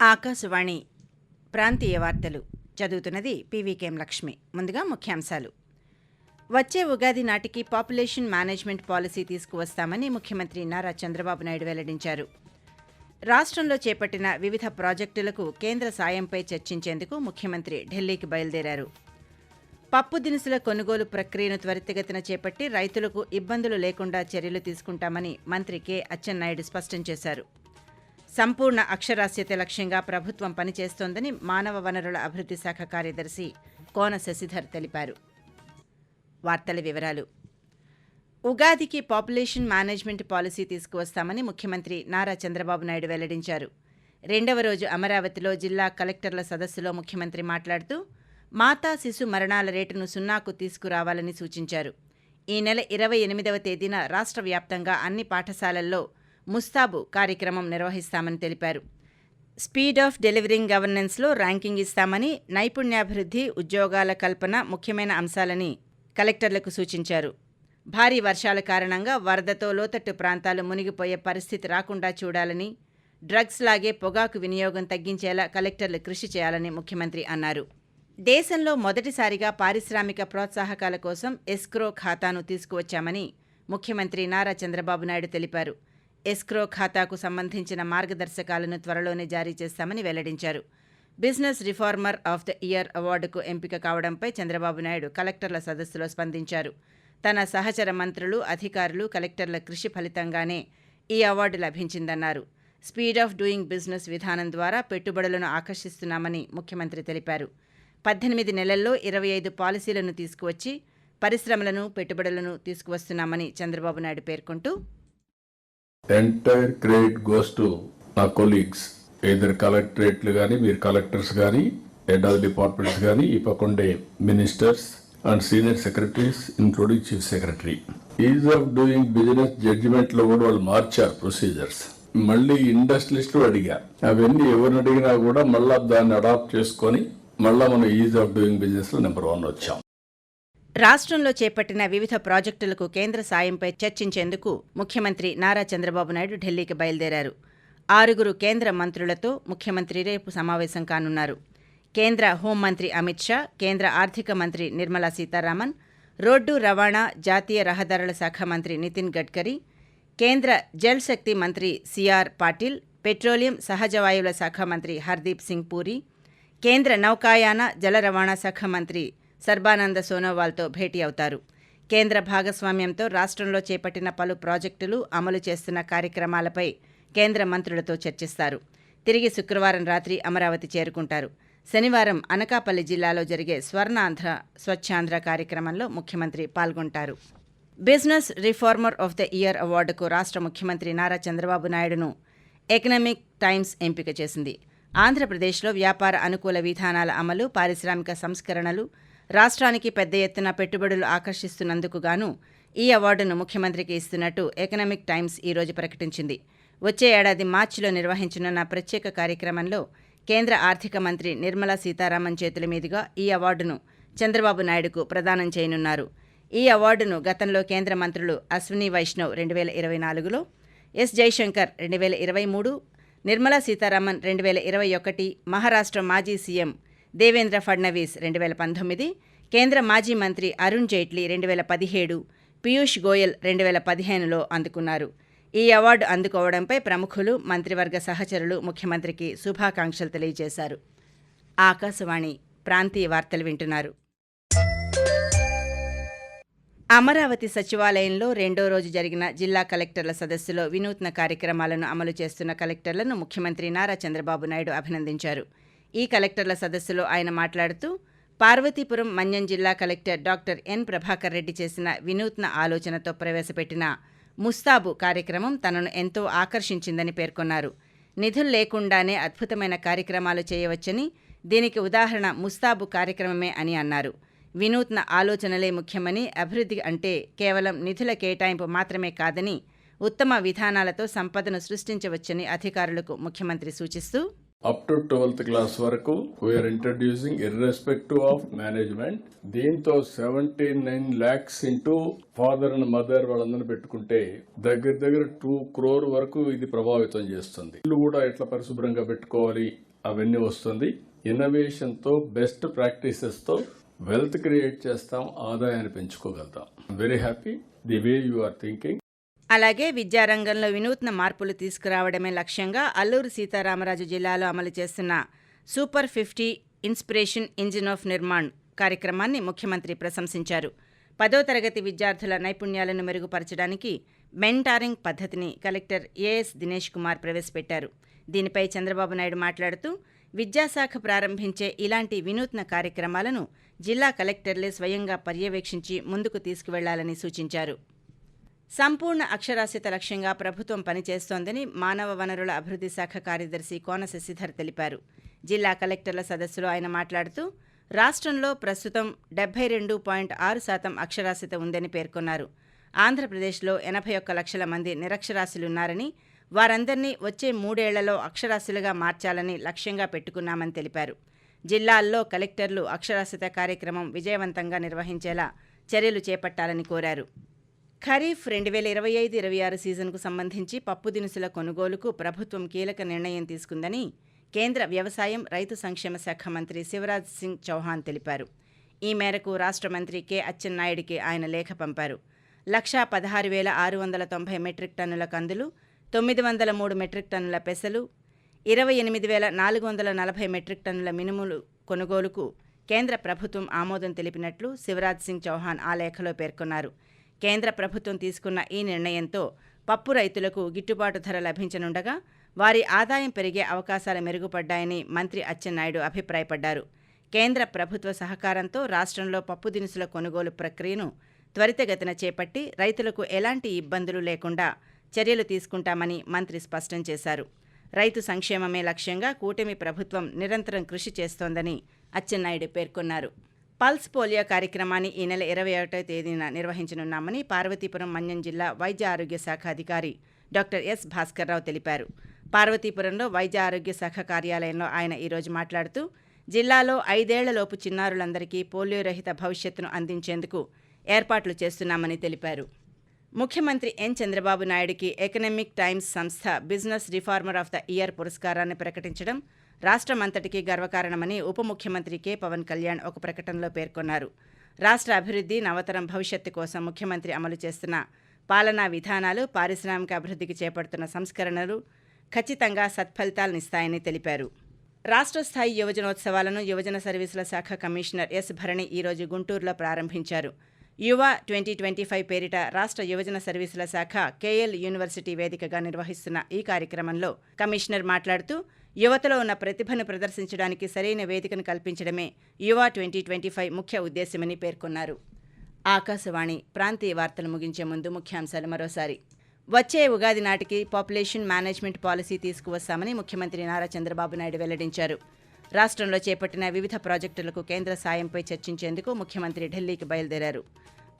ఆకాశవాణి ప్రాంతీయ వార్తలు. చదువుతున్నది పీవీకేఎం లక్ష్మి. ముందుగా ముఖ్యాంశాలు. వచ్చే ఉగాది నాటికి పాపులేషన్ మేనేజ్మెంట్ పాలసీ తీసుకువస్తామని ముఖ్యమంత్రి నారా చంద్రబాబు నాయుడు వెల్లడించారు. రాష్ట్రంలో చేపట్టిన వివిధ ప్రాజెక్టులకు కేంద్ర సాయంపై చర్చించేందుకు ముఖ్యమంత్రి ఢిల్లీకి బయలుదేరారు. పప్పు దినుసుల కొనుగోలు ప్రక్రియను త్వరితగతిన చేపట్టి రైతులకు ఇబ్బందులు లేకుండా చర్యలు తీసుకుంటామని మంత్రి కె. అచ్చెన్నాయుడు స్పష్టం చేశారు. సంపూర్ణ అక్షరాస్యత లక్ష్యంగా ప్రభుత్వం పనిచేస్తోందని మానవ వనరుల అభివృద్ధి శాఖ కార్యదర్శి కోన శశిధర్ తెలిపారు. వార్తల వివరాలు. ఉగాదికి పాపులేషన్ మేనేజ్మెంట్ పాలసీ తీసుకువస్తామని ముఖ్యమంత్రి నారా చంద్రబాబు నాయుడు వెల్లడించారు. రెండవ రోజు అమరావతిలో జిల్లా కలెక్టర్ల సదస్సులో ముఖ్యమంత్రి మాట్లాడుతూ మాతా శిశు మరణాల రేటును సున్నాకు తీసుకురావాలని సూచించారు. ఈ నెల ఇరవై ఎనిమిదవ తేదీన రాష్ట్ర వ్యాప్తంగా అన్ని పాఠశాలల్లో ముస్తాబు కార్యక్రమం నిర్వహిస్తామని తెలిపారు. స్పీడ్ ఆఫ్ డెలివరింగ్ గవర్నెన్స్లో ర్యాంకింగ్ ఇస్తామని నైపుణ్యాభివృద్ధి ఉద్యోగాల కల్పన ముఖ్యమైన అంశాలని కలెక్టర్లకు సూచించారు. భారీ వర్షాల కారణంగా వరదతో లోతట్టు ప్రాంతాలు మునిగిపోయే పరిస్థితి రాకుండా చూడాలని డ్రగ్స్ లాగే పొగాకు వినియోగం తగ్గించేలా కలెక్టర్లు కృషి చేయాలని ముఖ్యమంత్రి అన్నారు. దేశంలో మొదటిసారిగా పారిశ్రామిక ప్రోత్సాహకాల కోసం ఎస్క్రో ఖాతాను తీసుకువచ్చామని ముఖ్యమంత్రి నారా చంద్రబాబు నాయుడు తెలిపారు. ఎస్క్రో ఖాతాకు సంబంధించిన మార్గదర్శకాలను త్వరలోనే జారీ చేస్తామని వెల్లడించారు. Business reformer of the year అవార్డుకు ఎంపిక కావడంపై చంద్రబాబు నాయుడు కలెక్టర్ల సదస్సులో స్పందించారు. తన సహచర మంత్రులు అధికారులు కలెక్టర్ల కృషి ఫలితంగానే ఈ అవార్డు లభించిందన్నారు. స్పీడ్ ఆఫ్ డూయింగ్ బిజినెస్ విధానం ద్వారా పెట్టుబడులను ఆకర్షిస్తున్నామని ముఖ్యమంత్రి తెలిపారు. పద్దెనిమిది నెలల్లో ఇరవై ఐదు పాలసీలను తీసుకువచ్చి పరిశ్రమలను పెట్టుబడులను తీసుకువస్తున్నామని చంద్రబాబు నాయుడు పేర్కొంటూ ఎంటైర్ క్రెడిట్ గోస్ టు నా కొలీగ్స్ ఇద్దరు కలెక్టరేట్లు కానీ మీరు కలెక్టర్స్ కానీ హెడ్ ఆఫ్ డిపార్ట్మెంట్స్ కానీ ఈ ministers and senior secretaries including chief secretary ease of doing business జడ్జిమెంట్లో కూడా వాళ్ళు మార్చారు ప్రొసీజర్స్ మళ్ళీ ఇండస్ట్రియలిస్ట్ అడిగా. అవన్నీ ఎవరిని అడిగినా కూడా మళ్ళీ దాన్ని అడాప్ట్ చేసుకొని మళ్ళా మనం ఈజ్ ఆఫ్ డూయింగ్ బిజినెస్లో నెంబర్ వన్ వచ్చాం. రాష్ట్రంలో చేపట్టిన వివిధ ప్రాజెక్టులకు కేంద్ర సాయంపై చర్చించేందుకు ముఖ్యమంత్రి నారా చంద్రబాబు నాయుడు ఢిల్లీకి బయలుదేరారు. ఆరుగురు కేంద్ర మంత్రులతో ముఖ్యమంత్రి రేపు సమావేశం కానున్నారు. కేంద్ర హోంమంత్రి అమిత్ షా కేంద్ర ఆర్థిక మంత్రి నిర్మలా సీతారామన్ రోడ్డు రవాణా జాతీయ రహదారుల శాఖ మంత్రి నితిన్ గడ్కరీ కేంద్ర జల్ శక్తి మంత్రి సిఆర్ పాటిల్ పెట్రోలియం సహజ వాయువుల శాఖ మంత్రి హర్దీప్ సింగ్ పూరి కేంద్ర నౌకాయాన జల రవాణా శాఖ మంత్రి సర్బానంద సోనోవాల్తో భేటీ అవుతారు. కేంద్ర భాగస్వామ్యంతో రాష్ట్రంలో చేపట్టిన పలు ప్రాజెక్టులు అమలు చేస్తున్న కార్యక్రమాలపై కేంద్ర మంత్రులతో చర్చిస్తారు. తిరిగి శుక్రవారం రాత్రి అమరావతి చేరుకుంటారు. శనివారం అనకాపల్లి జిల్లాలో జరిగే స్వర్ణాంధ్ర స్వచ్ఛాంధ్ర కార్యక్రమంలో ముఖ్యమంత్రి పాల్గొంటారు. Business reformer of the year అవార్డుకు రాష్ట్ర ముఖ్యమంత్రి నారా చంద్రబాబు నాయుడును ఎకనామిక్ టైమ్స్ ఎంపిక చేసింది. ఆంధ్రప్రదేశ్లో వ్యాపార అనుకూల విధానాల అమలు పారిశ్రామిక సంస్కరణలు రాష్ట్రానికి పెద్ద ఎత్తున పెట్టుబడులు ఆకర్షిస్తున్నందుకు గాను ఈ అవార్డును ముఖ్యమంత్రికి ఇస్తున్నట్టు ఎకనామిక్ టైమ్స్ ఈరోజు ప్రకటించింది. వచ్చే ఏడాది మార్చిలో నిర్వహించనున్న ప్రత్యేక కార్యక్రమంలో కేంద్ర ఆర్థిక మంత్రి నిర్మలా సీతారామన్ చేతుల మీదుగా ఈ అవార్డును చంద్రబాబు నాయుడుకు ప్రదానం చేయనున్నారు. ఈ అవార్డును గతంలో కేంద్ర మంత్రులు అశ్విని వైష్ణవ్ రెండు వేల ఇరవై నాలుగులో ఎస్ జైశంకర్ రెండు వేల ఇరవై మూడు నిర్మలా సీతారామన్ రెండు వేల ఇరవై ఒకటి మహారాష్ట్ర మాజీ సీఎం దేవేంద్ర ఫడ్నవీస్ రెండు వేల పంతొమ్మిది కేంద్ర మాజీ మంత్రి అరుణ్ జైట్లీ రెండు వేల పదిహేడు పీయూష్ గోయల్ రెండు వేల పదిహేనులో అందుకున్నారు. ఈ అవార్డు అందుకోవడంపై ప్రముఖులు మంత్రివర్గ సహచరులు ముఖ్యమంత్రికి శుభాకాంక్షలు తెలియజేశారు. ఆకాశవాణి ప్రాంతీయ వార్తలు వింటున్నారు. అమరావతి సచివాలయంలో రెండో రోజు జరిగిన జిల్లా కలెక్టర్ల సదస్సులో వినూత్న కార్యక్రమాలను అమలు చేస్తున్న కలెక్టర్లను ముఖ్యమంత్రి నారా చంద్రబాబు నాయుడు అభినందించారు. ఈ కలెక్టర్ల సదస్సులో ఆయన మాట్లాడుతూ పార్వతీపురం మన్యం జిల్లా collector doctor N Prabhakar Reddy చేసిన వినూత్న ఆలోచనతో ప్రవేశపెట్టిన ముస్తాబు కార్యక్రమం తనను ఎంతో ఆకర్షించిందని పేర్కొన్నారు. నిధులు లేకుండానే అద్భుతమైన కార్యక్రమాలు చేయవచ్చని దీనికి ఉదాహరణ ముస్తాబు కార్యక్రమమే అని అన్నారు. వినూత్న ఆలోచనలే ముఖ్యమని అభివృద్ధి అంటే కేవలం నిధుల కేటాయింపు మాత్రమే కాదని ఉత్తమ విధానాలతో సంపదను సృష్టించవచ్చని అధికారులకు ముఖ్యమంత్రి సూచిస్తూ అప్ టు ట్వెల్త్ క్లాస్ వరకు we are introducing irrespective of management దీంతో seventy nine lakhs into father and mother వాళ్ళందరినీ పెట్టుకుంటే దగ్గర దగ్గర టూ క్రోర్ వరకు ఇది ప్రభావితం చేస్తుంది. ఇల్లు కూడా ఎట్లా పరిశుభ్రంగా పెట్టుకోవాలి? అవన్నీ వస్తుంది. ఇన్నోవేషన్తో బెస్ట్ ప్రాక్టీసెస్తో వెల్త్ క్రియేట్ చేస్తాం ఆదాయాన్ని పెంచుకోగలుగుతాం. Very happy the way you are thinking అలాగే విద్యారంగంలో వినూత్న మార్పులు తీసుకురావడమే లక్ష్యంగా అల్లూరు సీతారామరాజు జిల్లాలో అమలు చేస్తున్న super fifty inspiration engine of Nirman కార్యక్రమాన్ని ముఖ్యమంత్రి ప్రశంసించారు. పదో తరగతి విద్యార్థుల నైపుణ్యాలను మెరుగుపరచడానికి మెంటారింగ్ పద్ధతిని కలెక్టర్ ఏఎస్ దినేష్ కుమార్ ప్రవేశపెట్టారు. దీనిపై చంద్రబాబు నాయుడు మాట్లాడుతూ విద్యాశాఖ ప్రారంభించే ఇలాంటి వినూత్న కార్యక్రమాలను జిల్లా కలెక్టర్లే స్వయంగా పర్యవేక్షించి ముందుకు తీసుకువెళ్ళాలని సూచించారు. సంపూర్ణ అక్షరాస్యత లక్ష్యంగా ప్రభుత్వం పనిచేస్తోందని మానవ వనరుల అభివృద్ధి శాఖ కార్యదర్శి కోన శశిధర్ తెలిపారు. జిల్లా కలెక్టర్ల సదస్సులో ఆయన మాట్లాడుతూ రాష్ట్రంలో ప్రస్తుతం డెబ్బై రెండు పాయింట్ ఆరు శాతం అక్షరాస్యత ఉందని పేర్కొన్నారు. ఆంధ్రప్రదేశ్లో ఎనభై ఒక్క లక్షల మంది నిరక్షరాస్యులున్నారని వారందరినీ వచ్చే మూడేళ్ళలో అక్షరాస్యులుగా మార్చాలని లక్ష్యంగా పెట్టుకున్నామని తెలిపారు. జిల్లాల్లో కలెక్టర్లు అక్షరాస్యత కార్యక్రమం విజయవంతంగా నిర్వహించేలా చర్యలు చేపట్టాలని కోరారు. ఖరీఫ్ రెండు వేల ఇరవై ఐదు ఇరవై ఆరు సీజన్కు సంబంధించి పప్పు దినుసుల కొనుగోలుకు ప్రభుత్వం కీలక నిర్ణయం తీసుకుందని కేంద్ర వ్యవసాయం రైతు సంక్షేమ శాఖ మంత్రి శివరాజ్ సింగ్ చౌహాన్ తెలిపారు. ఈ మేరకు రాష్ట్ర మంత్రి కె. అచ్చెన్నాయుడికి ఆయన లేఖ పంపారు. లక్షా పదహారు వేల ఆరు వందల తొంభై మెట్రిక్ టన్నుల కందులు తొమ్మిది వందల మూడు మెట్రిక్ టన్నుల పెసలు ఇరవై ఎనిమిది వేల నాలుగు వందల నలభై మెట్రిక్ టన్నుల మినుములు కొనుగోలుకు కేంద్ర ప్రభుత్వం ఆమోదం తెలిపినట్లు శివరాజ్ సింగ్ చౌహాన్ ఆ లేఖలో పేర్కొన్నారు. కేంద్ర ప్రభుత్వం తీసుకున్న ఈ నిర్ణయంతో పప్పు రైతులకు గిట్టుబాటు ధర లభించనుండగా వారి ఆదాయం పెరిగే అవకాశాలు మెరుగుపడ్డాయని మంత్రి అచ్చెన్నాయుడు అభిప్రాయపడ్డారు. కేంద్ర ప్రభుత్వ సహకారంతో రాష్ట్రంలో పప్పు దినుసుల కొనుగోలు ప్రక్రియను త్వరితగతిన చేపట్టి రైతులకు ఎలాంటి ఇబ్బందులు లేకుండా చర్యలు తీసుకుంటామని మంత్రి స్పష్టం చేశారు. రైతు సంక్షేమమే లక్ష్యంగా కూటమి ప్రభుత్వం నిరంతరం కృషి చేస్తోందని అచ్చెన్నాయుడు పేర్కొన్నారు. పల్స్ పోలియో కార్యక్రమాన్ని ఈ నెల ఇరవై ఒకటో తేదీన నిర్వహించనున్నామని పార్వతీపురం మన్యం జిల్లా వైద్య ఆరోగ్య శాఖ అధికారి డాక్టర్ ఎస్ భాస్కర్రావు తెలిపారు. పార్వతీపురంలో వైద్య ఆరోగ్య శాఖ కార్యాలయంలో ఆయన ఈరోజు మాట్లాడుతూ జిల్లాలో ఐదేళ్ళలోపు చిన్నారులందరికీ పోలియో రహిత భవిష్యత్తును అందించేందుకు ఏర్పాట్లు చేస్తున్నామని తెలిపారు. ముఖ్యమంత్రి ఎన్ చంద్రబాబు నాయుడికి ఎకనామిక్ టైమ్స్ సంస్థ business reformer of the year పురస్కారాన్ని ప్రకటించడం రాష్ట్రమంతటికీ గర్వకారణమని ఉప ముఖ్యమంత్రి కె. పవన్ కళ్యాణ్ ఒక ప్రకటనలో పేర్కొన్నారు. రాష్ట్ర అభివృద్ధి నవతరం భవిష్యత్తు కోసం ముఖ్యమంత్రి అమలు చేస్తున్న పాలనా విధానాలు పారిశ్రామిక అభివృద్ధికి చేపడుతున్న సంస్కరణలు ఖచ్చితంగా సత్ఫలితాలనిస్తాయని తెలిపారు. రాష్ట్ర స్థాయి యువజనోత్సవాలను యువజన సర్వీసుల శాఖ కమిషనర్ ఎస్. భరణి ఈరోజు గుంటూరులో ప్రారంభించారు. యువ ట్వంటీ ట్వంటీ ఫైవ్ పేరిట రాష్ట్ర యువజన సర్వీసుల శాఖ కేఎల్ యూనివర్సిటీ వేదికగా నిర్వహిస్తున్న ఈ కార్యక్రమంలో కమిషనర్ మాట్లాడుతూ యువతలో ఉన్న ప్రతిభను ప్రదర్శించడానికి సరైన వేదికను కల్పించడమే యువ ట్వంటీ ట్వంటీ ఫైవ్ ముఖ్య ఉద్దేశ్యమని పేర్కొన్నారు. ఆకాశవాణి ప్రాంతీయ వార్తలు ముగించే ముందు ముఖ్యాంశాలు మరోసారి. వచ్చే ఉగాది నాటికి పాపులేషన్ మేనేజ్మెంట్ పాలసీ తీసుకువస్తామని ముఖ్యమంత్రి నారా చంద్రబాబు నాయుడు వెల్లడించారు. రాష్ట్రంలో చేపట్టిన వివిధ ప్రాజెక్టులకు కేంద్ర సాయంపై చర్చించేందుకు ముఖ్యమంత్రి ఢిల్లీకి బయలుదేరారు.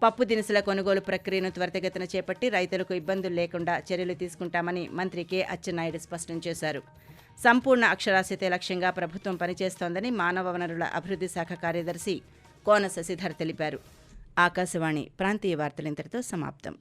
పప్పు దినుసుల కొనుగోలు ప్రక్రియను త్వరితగతిన చేపట్టి రైతులకు ఇబ్బందులు లేకుండా చర్యలు తీసుకుంటామని మంత్రి కె. అచ్చెన్నాయుడు స్పష్టం చేశారు. సంపూర్ణ అక్షరాస్యతే లక్ష్యంగా ప్రభుత్వం పనిచేస్తోందని మానవ వనరుల అభివృద్ధి శాఖ కార్యదర్శి కోన శశిధర్ తెలిపారు. ఆకాశవాణి ప్రాంతీయ వార్తలు ఇంతటితో సమాప్తం.